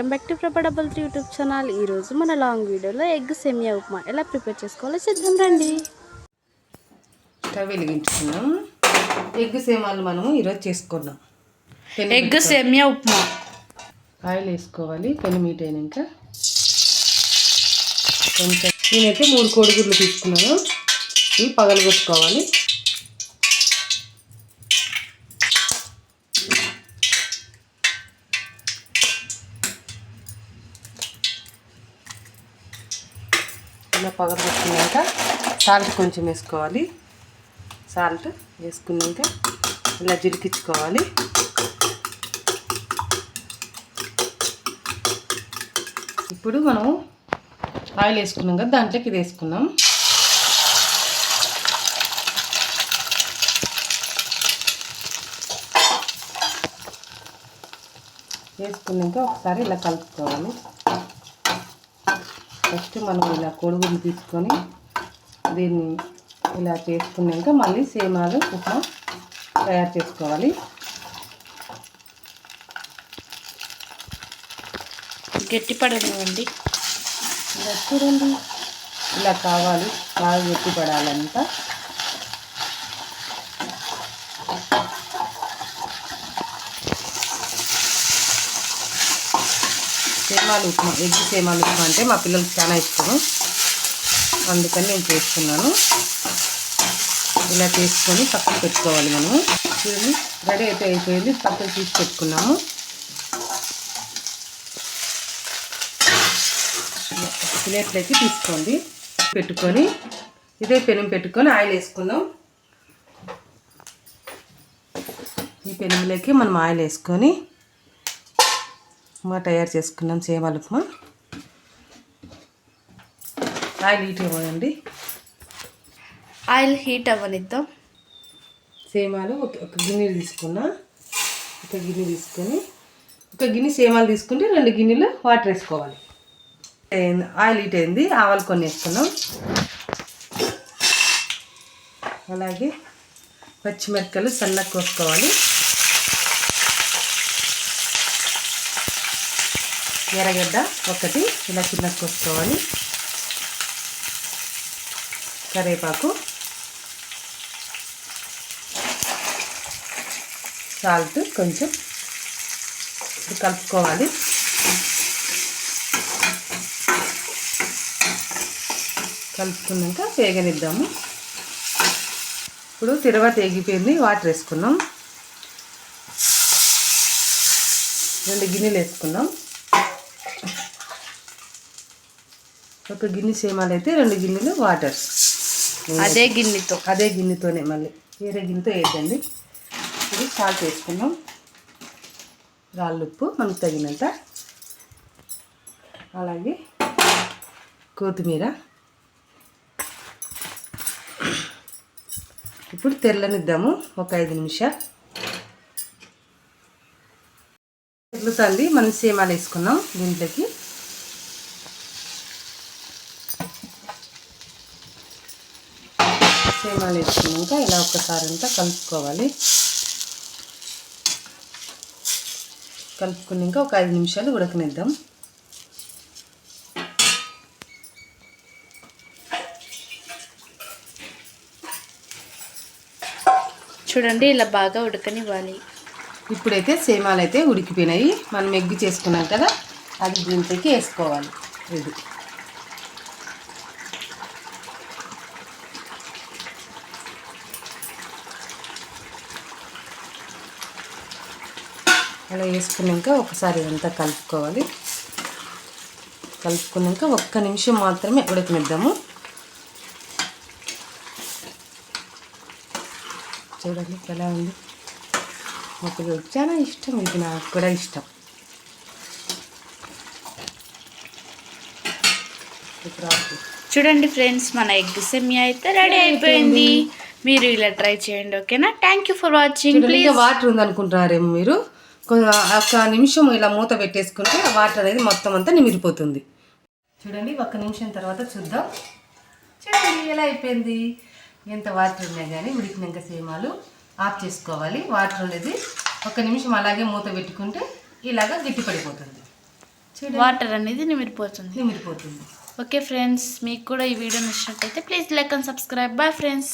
Welcome back to Prabha double three YouTube channel. ఈరోజు మన long వీడియోలో ఎగ్ సేమియా ఉప్మా. ఎలా ప్రిపేర్ చేసుకోవాలో చేద్దాం రండి. స్టవ్ వెలిగించుకున్నాం. ఎగ్ సేమాలు మనము ఈరోజు చేసుకున్నాం. ఎగ్ సేమియా ఉప్మా. ఆయిల్ వేసుకోవాలి. పెను మీట్ అయినాక కొంచెం నేనైతే మూడు కోడిగుడ్లు తీసుకున్నాను. ఇవి పగలగొట్టుకోవాలి. ఇలా పగలగొట్టుకున్నాక సాల్ట్ కొంచెం వేసుకోవాలి. సాల్ట్ వేసుకున్నాక ఇలా జిలికించుకోవాలి ఇప్పుడు మనం ఆయిల్ వేసుకున్నాం కదా దాంట్లోకి ఇది వేసుకున్నాం వేసుకున్నాక ఒకసారి ఇలా కలుపుకోవాలి. ఫస్ట్ మనం ఇలా కొడుగులు తీసుకొని దీన్ని ఇలా చేసుకున్నాక మళ్ళీ సేమాలు ఉప్మా తయారు చేసుకోవాలి. గట్టి పడనివ్వండి ఇలా చూడండి ఇలా కావాలి బాగా గట్టి పడాలంతా సేమాలు ఉప్మా ఎగ్ సేమాలు ఉప్మా అంటే మా పిల్లలకి చాలా ఇష్టం అందుకని నేను చేస్తున్నాను. ఇలా చేసుకొని పక్కన పెట్టుకోవాలి మనము. చూడండి రెడీ అయితే అయిపోయింది. పక్కన తీసి పెట్టుకున్నాము. ప్లేట్లోకి తీసుకోండి. పెట్టుకొని ఇదే పెనం పెట్టుకొని ఆయిల్ వేసుకుందాం. ఈ పెనంలోకి మనం ఆయిల్ వేసుకొని ఉప్మా తయారు చేసుకున్నాం. సేమాల ఉప్మా. ఆయిల్ హీట్ ఇవ్వండి ఆయిల్ హీట్ అవ్వనిద్దాం. సేమాలు ఒక ఒక గిన్నె తీసుకున్నా. ఒక గిన్నె తీసుకొని ఒక గిన్నె సేమాలు తీసుకుంటే రెండు గిన్నెలు వాటర్ వేసుకోవాలి. ఆయిల్ హీట్ అయింది. ఆవాలు కొన్ని వేసుకున్నాం. అలాగే పచ్చిమిరపకాయలు సన్నగా కోసుకోవాలి. ఎర్రగడ్డ ఒకటి ఇలా చిన్న కోసుకోవాలి కరివేపాకు. సాల్ట్ కొంచెం కలుపుకోవాలి. కలుపుకున్నాక వేగనిద్దాము. ఇప్పుడు తిరువాత ఎగిపోయింది వాటర్ వేసుకున్నాం. రెండు గిన్నెలు వేసుకున్నాం. ఒక గిన్నె సేమాలు అయితే రెండు గిన్నెలు వాటర్ అదే గిన్నెతో. అదే గిన్నెతోనే మళ్ళీ వేరే గిన్నెతో వేద్దండి ఇది సాల్ట్ వేసుకున్నాం రాళ్ళుప్పు మనకు తగినంత. అలాగే కొత్తిమీర. ఇప్పుడు తెల్లనిద్దాము. ఒక ఐదు నిమిషాలు. తెల్లుతుంది. మనం సేమాలు వేసుకున్నాం దీంట్లోకి. సేమాలు వేసుకున్నాక ఇలా ఒక్కసారి అంతా కలుపుకోవాలి. కలుపుకున్నాక ఒక ఐదు నిమిషాలు ఉడకనిద్దాం. చూడండి ఇలా బాగా ఉడకనివ్వాలి. ఇప్పుడైతే సేమాలు అయితే ఉడికిపోయినాయి. మనం ఎగ్గు చేసుకున్నాం కదా అది దీంట్లోకి వేసుకోవాలి. ఇది అలా వేసుకున్నాక ఒకసారి ఇదంతా కలుపుకోవాలి. కలుపుకున్నాక ఒక్క నిమిషం మాత్రమే ఉడకనిద్దాము. చూడండి ఎలా ఉంది. మా పిల్లలకి చాలా ఇష్టం ఇది నాకు కూడా ఇష్టం. చూడండి ఫ్రెండ్స్ మన ఎగ్ సేమియా అయితే రెడీ అయిపోయింది. మీరు ఇలా ట్రై చేయండి ఓకేనా? Thank you for watching water ఉందనుకుంటున్నారేమో మీరు? ఒక నిమిషం ఇలా మూత పెట్టేసుకుంటే వాటర్ అనేది మొత్తం అంతా నిమిరిపోతుంది. చూడండి ఒక్క నిమిషం తర్వాత చూద్దాం. చూడండి ఎలా అయిపోయింది? ఎంత వాటర్ ఉన్నాయి కానీ ఉడికినాక సేమాలు ఆఫ్ చేసుకోవాలి. వాటర్ అనేది ఒక నిమిషం అలాగే మూత పెట్టుకుంటే ఇలాగా గట్టి పడిపోతుంది. చూడండి. వాటర్ అనేది నిమిరిపోతుంది. నిమిరిపోతుంది. ఓకే ఫ్రెండ్స్ మీకు కూడా ఈ వీడియో నచ్చినట్టయితే please like and subscribe. Bye friends.